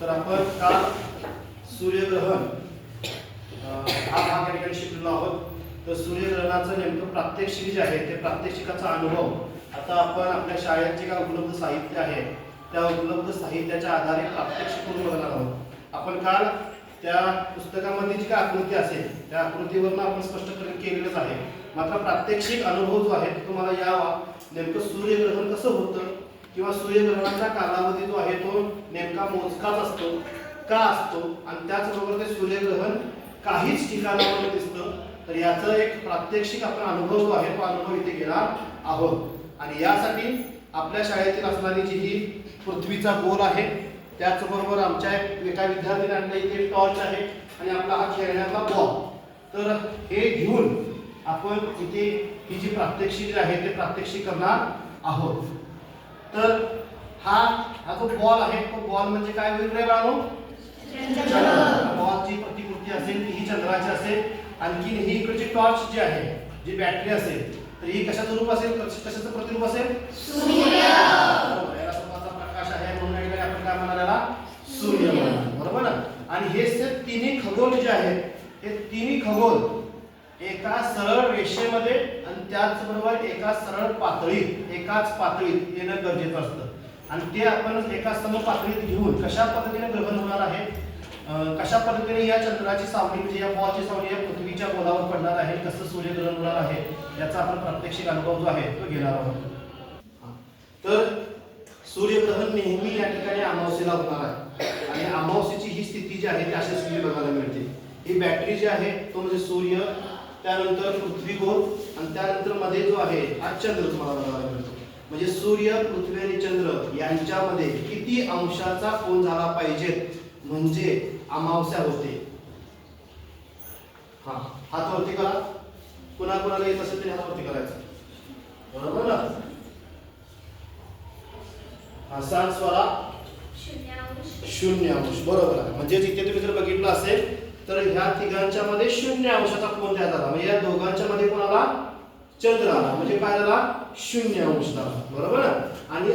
तर आपण काल सूर्यग्रहण हा भाग या ठिकाणी शिकलेलो आहोत. तर सूर्यग्रहणाचं नेमकं प्रात्यक्षिक जे आहे ते प्रात्यक्षिकाचा अनुभव. आता आपण आपल्या शाळेत जे काय उपलब्ध साहित्य आहे त्या उपलब्ध साहित्याच्या आधारे प्रात्यक्षिक करून बघणार आहोत. आपण काल त्या पुस्तकामध्ये जी काय आकृती असेल त्या आकृतीवरनं आपण स्पष्टपणे केलेलंच आहे. मात्र प्रात्यक्षिक अनुभव जो आहे तो तुम्हाला यावा. नेमकं सूर्यग्रहण कसं होतं किंवा सूर्यग्रहणाचा कालावधी जो आहे तो नेमका मोजकाच असतो का असतो? आणि त्याचबरोबर ते सूर्यग्रहण काहीच ठिकाणावर दिसतं तर याचं एक प्रात्यक्षिक आपण अनुभव जो आहे तो अनुभव इथे घेणार आहोत. आणि यासाठी आपल्या शाळेतील असणारी जी ही पृथ्वीचा गोल आहे त्याचबरोबर आमच्या एक- एका विद्यार्थ्याने आणलं इथे टॉर्च आहे आणि आपला हा खेळण्याचा बॉल तर हे घेऊन आपण इथे ही जी प्रात्यक्षिक आहे ते प्रात्यक्षिक करणार आहोत. तर हा हा जो बॉल आहे तो बॉल म्हणजे काय होईल रे बाळांनो बॉलची प्रतिकृती असेल ती ही चंद्राची असेल आणखी ही इकडची टॉर्च जी आहे जी बॅटरी असेल तर ही कशाचं रूप असेल? कश- कशाचं प्रतिरूप असेल? प्रकाश आहे म्हणून आपण काय म्हणाल सूर्य बरोबर ना? आणि हे तिन्ही खगोल जे आहेत हे तिन्ही खगोल एका सरळ रेषेमध्ये त्याचबरोबर एका सरळ पातळीत एकाच पातळीत येणं गरजेचं असतं. आणि ते आपण एका सम पातळीत घेऊन कशा पद्धतीने ग्रहण होणार आहे? कशा पद्धतीने या चंद्राची सावली म्हणजे या बॉलची सावली या पृथ्वीच्या गोलावर पडणार आहे? कसं सूर्यग्रहण होणार आहे? याचा आपण प्रात्यक्षिक अनुभव जो आहे तो घेणार आहोत. तर सूर्यग्रहण नेहमी या ठिकाणी अमावस्येला होणार आहे. आणि अमावस्येची ही स्थिती जी आहे ती अशा स्थिती बघायला मिळते. ही बॅटरी जी आहे तो म्हणजे सूर्य. त्यानंतर पृथ्वी गोल आणि त्यानंतरमध्ये जो आहे हा चंद्र तुम्हाला बघायला मिळतो. म्हणजे सूर्य पृथ्वी आणि चंद्र यांच्यामध्ये किती अंशाचा कोण झाला पाहिजे? म्हणजे अमावस्या होते. हा हात वरती करा. कुणा कुणाला येत असेल तरी हात वरती करायचा. बरोबर ना? हा सांग स्वरा शून्य अंश. बरोबर आहे. म्हणजे इथे तुम्ही जर बघितलं असेल तर ह्या तिघांच्या मध्ये शून्य अंशाचा कोण द्यायचा आला म्हणजे या दोघांच्या मध्ये कोण आला चंद्र आला. म्हणजे काय झाला? शून्य अंश झाला. बरोबर? ना आणि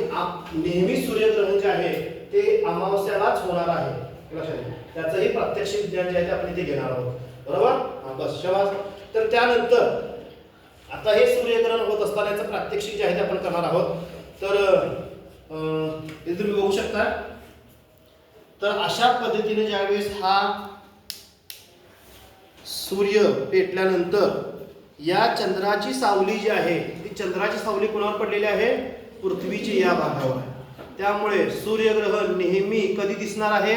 नेहमी सूर्यग्रहण जे आहे ते अमावस्यालाच होणार आहे. लक्षात त्याचंही प्रात्यक्षिक ज्ञान जे आहे ते आपण इथे घेणार आहोत. बरोबर? बस. शबास. तर त्यानंतर आता हे सूर्यग्रहण होत असताना याचं प्रात्यक्षिक जे आहे ते आपण करणार आहोत. तर अं, तुम्ही बघू शकता. तर अशा पद्धतीने ज्यावेळेस हा सूर्य पेटल्यानंतर या चंद्राची सावली जी आहे ती चंद्राची सावली कोणावर पडलेली आहे? पृथ्वीची या भागावर त्यामुळे सूर्यग्रहण नेहमी कधी दिसणार आहे?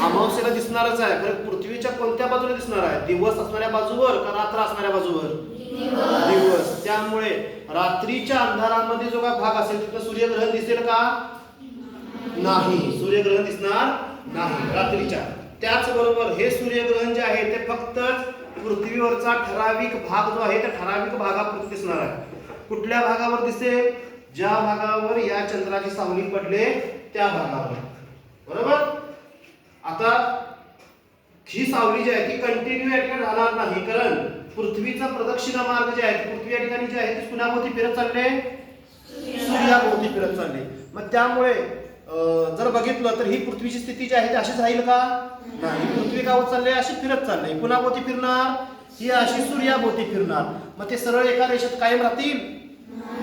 अमावस्येला दिसणारच आहे. कारण पृथ्वीच्या कोणत्या बाजूला दिसणार आहे? दिवस असणाऱ्या बाजूवर का रात्र असणाऱ्या बाजूवर? दिवस. त्यामुळे रात्रीच्या अंधारामध्ये जो काय भाग असेल तिथं सूर्यग्रहण दिसेल का? नाही. सूर्यग्रहण दिसणार नाही. रात्रीच्या. त्याचबरोबर हे सूर्यग्रहण जे आहे ते फक्त पृथ्वीवरचा ठराविक भाग जो आहे त्या ठराविक भागापुरते दिसणार आहे. कुठल्या भागावर दिसेल? ज्या भागावर या चंद्राची सावली पडले त्या भागावर. बरोबर? आता ही सावली जी आहे ती कंटिन्यू या ठिकाणी राहणार नाही कारण पृथ्वीचा प्रदक्षिणा मार्ग जे आहे पृथ्वी या ठिकाणी जे आहे ती पुण्याभोवती फिरत चालले सूर्याभोवती. फिरत चालली मग त्यामुळे जर बघितलं तर ही पृथ्वीची स्थिती जी आहे ती अशीच राहील का? नाही. पृथ्वी गावत चालले अशी फिरत चालले पुण्याभोवती फिरणार? ही अशी सूर्याभोवती फिरणार. मग ते सरळ एका रेषेत कायम राहतील?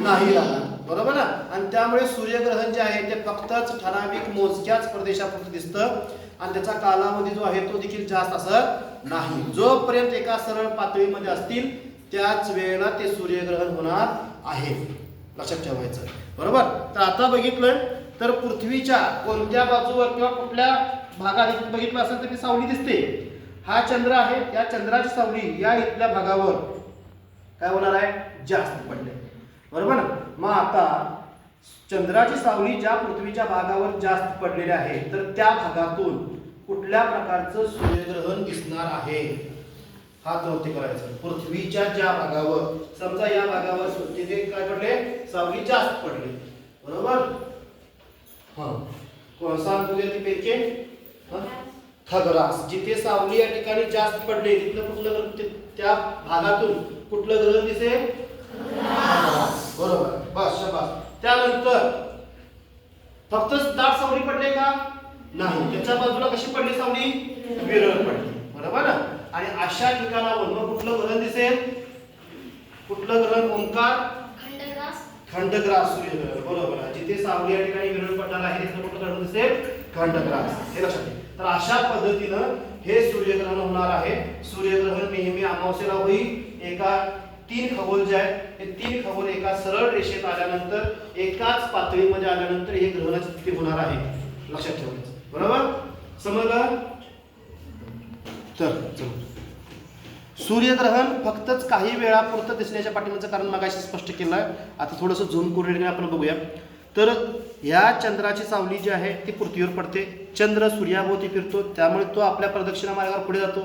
नाही राहणार. बरोबर ना? आणि त्यामुळे सूर्यग्रहण जे आहे ते फक्तच ठराविक मोजक्याच प्रदेशापुरतं दिसतं. आणि त्याचा कालावधी जो आहे तो देखील जास्त असत नाही. जोपर्यंत एका सरळ पातळीमध्ये असतील त्याच वेळेला ते सूर्यग्रहण होणार आहे. लक्षात ठेवायचं. बरोबर? तर आता बघितलं तर पृथ्वीच्या कोणत्या बाजूवर किंवा कुठल्या भागात इथे बघितलं असेल तर ती सावली दिसते. हा चंद्र आहे या चंद्राची सावली या इथल्या भागावर. काय होणार आहे? जास्त पडले. बरोबर ना? मग आता चंद्राची सावली ज्या पृथ्वीच्या भागावर जास्त पडलेली आहे तर त्या भागातून कुठल्या प्रकारचं सूर्यग्रहण दिसणार आहे? हा चौथी करायचं. पृथ्वीच्या ज्या भागावर समजा या भागावर सू- काय पडले? सावली जास्त पडली. बरोबर? कोण ती पैकी हा? जिथे सावली या ठिकाणी जास्त पडले तिथलं कुठलं ग्रह- त्या भागातून कुठलं ग्रहण दिसेल बरोबर. बस शबास. त्यानंतर फक्त दाट सावली पडले का? नाही. त्याच्या बाजूला कशी पडली सावली? विरळ पडली. बरोबर? ना आणि अशा ठिकाणावर मग कुठलं ग्रहण दिसेल? कुठलं ग्रहण ओंकार? खंडग्रास सूर्यग्रहण. बरोबर. आहे जिथे सावली या ठिकाणी विरळ पडणार आहे तिथलं कुठलं ग्रहण दिसेल? खंडग्रास. हे लक्षात ठेवा. तर अशा पद्धतीनं हे सूर्यग्रहण होणार आहे. सूर्यग्रहण नेहमी अमावस्येला होईल. एका तीन खगोल जे आहेत हे तीन खगोल एका सरळ रेषेत आल्यानंतर एकाच पातळीमध्ये आल्यानंतर हे ग्रहणाची स्थिती होणार आहे. लक्षात ठेवायचं बरोबर? समजलं? तर चलो. सूर्यग्रहण फक्तच काही वेळापुरतं दिसण्याच्या पाठिंबाचं कारण मगाशी स्पष्ट केलं आहे आता थोडंसं झूम करून आपण बघूया. तर या चंद्राची सावली जी आहे ती पृथ्वीवर पडते. चंद्र सूर्याभोवती फिरतो त्यामुळे तो आपल्या प्रदक्षिणा मार्गावर पुढे जातो.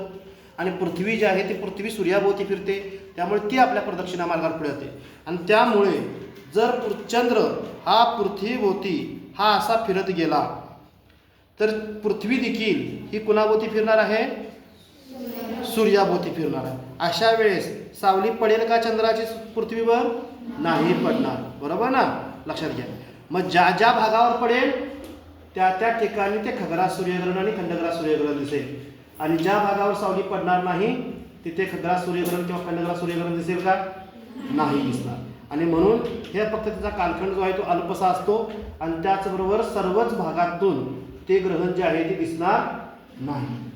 आणि पृथ्वी जी आहे ती पृथ्वी सूर्याभोवती फिरते त्यामुळे ती आपल्या प्रदक्षिणा मार्गावर पुढे जाते. आणि त्यामुळे जर चंद्र हा पृथ्वीभोवती हा असा फिरत गेला तर पृथ्वी देखील ही कुणाभोवती फिरणार आहे? सूर्याभोवती फिरणार आहे. अशा वेळेस सावली पडेल का चंद्राची पृथ्वीवर? नाही पडणार. बरोबर ना? लक्षात घ्या. मग ज्या ज्या भागावर पडेल त्या त्या ठिकाणी ते खगरा सूर्यग्रहण आणि खंडग्रा सूर्यग्रहण दिसेल. आणि ज्या भागावर सावली पडणार नाही तिथे खगरा सूर्यग्रहण किंवा खंडग्रा सूर्यग्रहण दिसेल का? नाही दिसणार. आणि म्हणून हे फक्त त्याचा कालखंड जो आहे तो अल्पसा असतो आणि त्याचबरोबर सर्वच भागातून ते ग्रहण जे आहे ते दिसणार नाही.